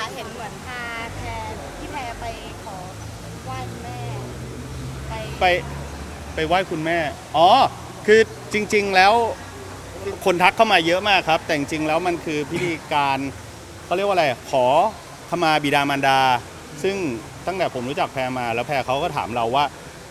คะเห็นเหมือนพาแพรพี่แพรไปขอไหว้แม่ ไปไปไปไหว้คุณแม่ อ๋อ คือจริง ๆ แล้วคนทักเข้ามาเยอะมากครับ แต่จริงๆแล้วมันคือพิธีการเขาเรียกว่าอะไร ขอขมาบิดามารดา ซึ่งตั้งแต่ผมรู้จักแพรมา แล้วแพรเขาก็ถามเราว่า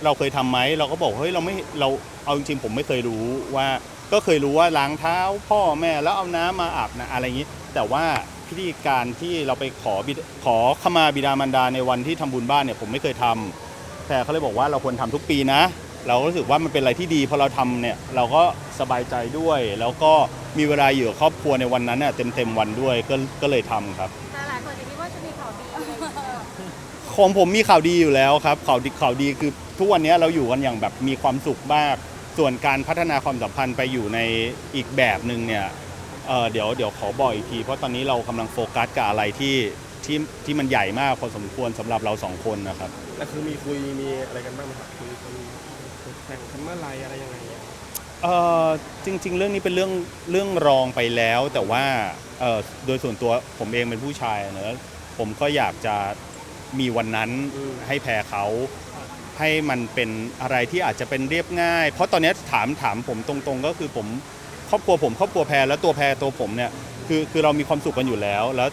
เราเคยทำไหม เราก็บอกเฮ้ยเราไม่เราเอาจริงๆผมไม่เคยรู้ว่า ก็เคยรู้ว่าล้างเท้าพ่อแม่แล้วเอาน้ำมาอาบนะอะไรอย่างนี้ แต่ว่า พิธีการที่เราไปขอบิดขอขมาบิดามารดาในวันที่ทำบุญบ้านเนี่ยผมไม่เคยทำแต่เขาเลยบอกว่าเราควรทำทุกปีนะ เราก็รู้สึกว่ามันเป็นอะไรที่ดีพอเราทำเนี่ยเราก็สบายใจด้วย แล้วก็มีเวลาอยู่กับครอบครัวในวันนั้นเนี่ยเต็มเต็มๆวันด้วยก็ก็เลยทำครับ แต่หลายคนจะคิดว่าจะมีข่าวดีอะไรอย่างเงี้ยของผมมีข่าวดีอยู่แล้วครับข่าวดีข่าวดีคือทุกวันนี้เราอยู่กันอย่างแบบมีความสุขมาก ส่วนการพัฒนาความสัมพันธ์ไปอยู่ในอีกแบบหนึ่งเนี่ย เอ่อเดี๋ยวเดี๋ยวขอบอกอีกที เพราะตอนนี้เรากำลังโฟกัสกับอะไรที่ที่ที่มันใหญ่มากพอสมควรสำหรับเราสองคนนะครับ แต่คือมีคุยมีอะไรกันบ้างไหมครับคุยกันแข่งกันเมื่อไหรอะไรยังไงอะเอ่อจริง ๆ เรื่องนี้เป็นเรื่องเรื่องรองไปแล้ว แต่ว่าเอ่อโดยส่วนตัวผมเองเป็นผู้ชายอะเนอะผมก็อยากจะมีวันนั้นให้แพ้เขาให้มันเป็นอะไรที่อาจจะเป็นเรียบง่าย เพราะตอนนี้ถามถามผมตรงๆ ก็คือผม ครอบครัวผมครอบครัวแพรแล้วตัวแพรตัวผมเนี่ยคือคือเรามีความสุขกันอยู่แล้ว แล้ว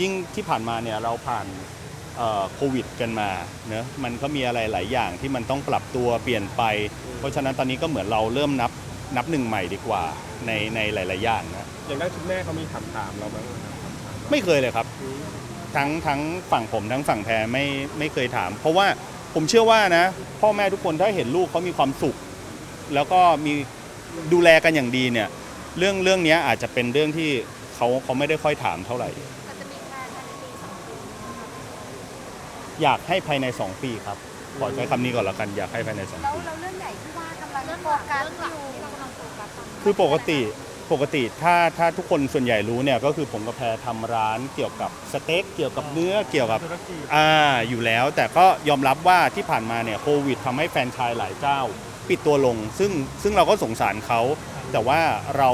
ยิ่งที่ผ่านมาเนี่ยเราผ่านเอ่อโควิดกันมาเนอะมันก็มีอะไรหลายอย่างที่มันต้องปรับตัวเปลี่ยนไป เพราะฉะนั้นตอนนี้ก็เหมือนเราเริ่มนับนับหนึ่งใหม่ดีกว่าในในหลาย ๆ อย่างนะอย่างด้านคุณแม่เขามีถามถามเราบ้างไหมครับถามถามไม่เคยเลยครับอืมทั้งทั้งฝั่งผมทั้งฝั่งแพรไม่ไม่เคยถาม เพราะว่าผมเชื่อว่านะ พ่อแม่ทุกคนถ้าเห็นลูกเขามีความสุข แล้วก็มีดูแลกันอย่างดีเนี่ย เรื่องเรื่องเนี้ยอาจจะเป็นเรื่องที่เขาเขาไม่ได้ค่อยถามเท่าไหร่มันจะมีแพลนภายในปีสองปีนะคะอยากให้ภายใน 2 ปีครับ ขอใช้คำนี้ก่อนละกันอยากให้ภายใน 2 แล้วปีแล้วเรื่องใหญ่ที่ว่ากำลังเรื่องโฟหลักกัสเรื่องหลักอยู่ที่เรากำลังโฟกัสตอนนี้คือปกติปกติถ้าถ้าทุกคนส่วนใหญ่รู้เนี่ยก็คือผมกับแพรทำร้านเกี่ยวกับสเต็กเกี่ยวกับเนื้อเกี่ยวกับธุรกิจอ่าอยู่แล้ว แต่ก็ยอมรับว่าที่ผ่านมาเนี่ยโควิดทำให้แฟรนไชายหลายเจ้า ปิดตัวลง ซึ่งซึ่งเราก็สงสารเขา แต่ว่าเรา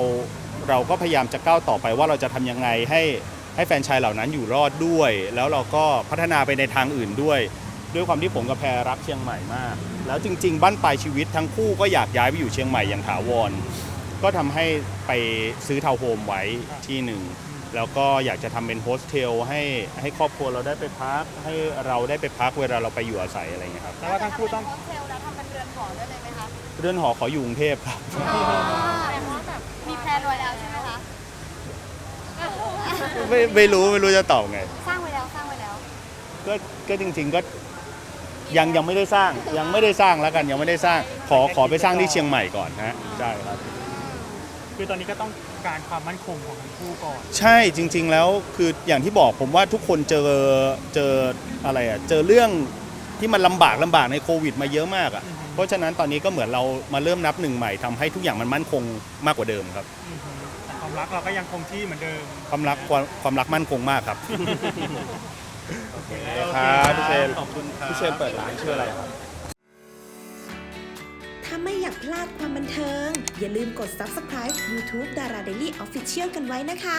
เราก็พยายามจะก้าวต่อไปว่าเราจะทำยังไงให้ให้แฟรนไชายเหล่านั้นอยู่รอดด้วย แล้วเราก็พัฒนาไปในทางอื่นด้วย ด้วยความที่ผมกับแพรรักเชียงใหม่มาก แล้วจริง ๆ บ้านปลายชีวิตทั้งคู่ก็อยากย้ายไปอยู่เชียงใหม่อย่างถาวร ก็ทำให้ไปซื้อทาวน์โฮมไว้ที่หนึ่ง แล้วก็อยากจะทำเป็นโฮสเทลให้ให้ครอบครัวเราได้ไปพัก ให้เราได้ไปพักเวลาเราไปอยู่อาศัยอะไรอย่างเงี้ยครับ แต่ว่าทั้งคู่ต้อง โฮสเทลแล้วทำเป็นเรือนหอได้เลยไหมคะเรือนหอขออยู่กรุงเทพครับแสดงว่าแบบ มีแพลนไว้แล้วใช่ไหมคะ ไม่ไม่รู้ไม่รู้จะตอบไง สร้างไว้แล้วสร้างไว้แล้ว ก็ก็จริง ๆก็ยังยังไม่ได้สร้างยังไม่ได้สร้างแล้วกันยังไม่ได้สร้างขอขอไปสร้างที่เชียงใหม่ก่อนฮะใช่ครับ คือตอนนี้ก็ต้องการความมั่นคงของทั้งคู่ก่อน ใช่จริง ๆ แล้วคืออย่างที่บอกผมว่าทุกคนเจอเจออะไรอะเจอเรื่องที่มันลำบากลำบากในโควิดมาเยอะมากอะอือฮึ เพราะฉะนั้นตอนนี้ก็เหมือนเรามาเริ่มนับหนึ่งใหม่ทำให้ทุกอย่างมันมั่นคงมากกว่าเดิมครับ อือฮึแต่ความ รักเราก็ยังคงที่เหมือนเดิม ความรักความความรักมั่นคงมากครับครับพี่เชนขอบคุณครับพี่เชนเปิดร้านชื่ออะไรครับ ถ้าไม่อยากพลาดความบันเทิง อย่าลืมกด subscribe YouTube Dara Daily Official กันไว้นะคะ